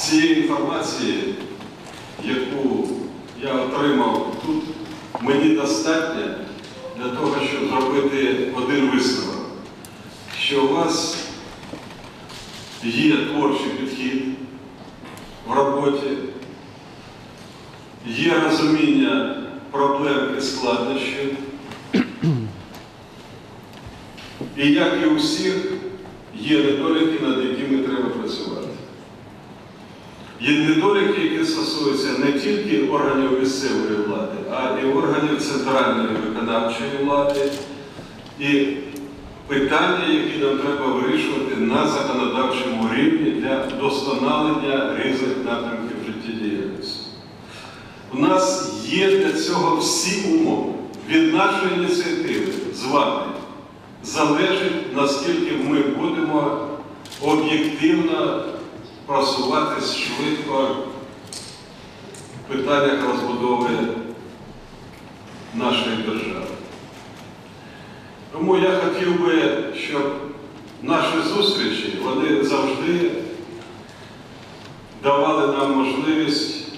цієї інформації, яку я отримав тут, мені достатньо для того, щоб зробити один висновок, що у вас є творчий підхід в роботі, є розуміння проблем і складнощів. І як і у всіх, є недоліки, над якими треба працювати. Є недоліки, які стосуються не тільки органів місцевої влади, а й органів центральної виконавчої влади, і питання, які нам треба вирішувати на законодавчому рівні для вдосконалення різних напрямків життєдіяльності. У нас є для цього всі умови. Від нашої ініціативи з вами залежить, наскільки ми будемо об'єктивно просуватись швидко в питаннях розбудови нашої держави. Тому я хотів би, щоб наші зустрічі вони завжди давали нам можливість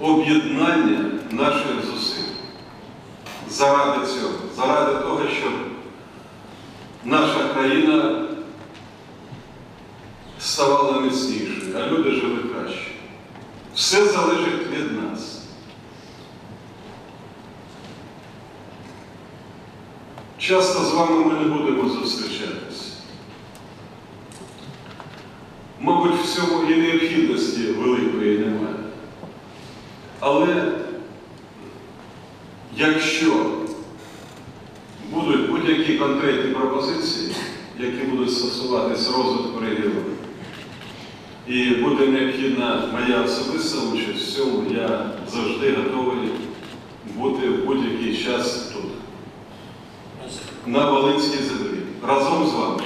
об'єднання наших зусиль. Заради цього, заради того, щоб наша країна ставала міцнішою, а люди жили краще. Все залежить від нас. Часто з вами ми не будемо зустрічатися. Мабуть, в цьому і необхідності великої немає. Але якщо будуть будь-які конкретні пропозиції, які будуть стосуватись розвитку регіону, буде необхідна моя особиста участь в цьому, я завжди готовий бути в будь-який час тут, на Волинській землі, разом з вами.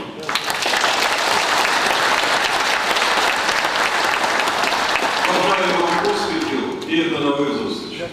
Бажаю вам успіхів і до нових зустрічей.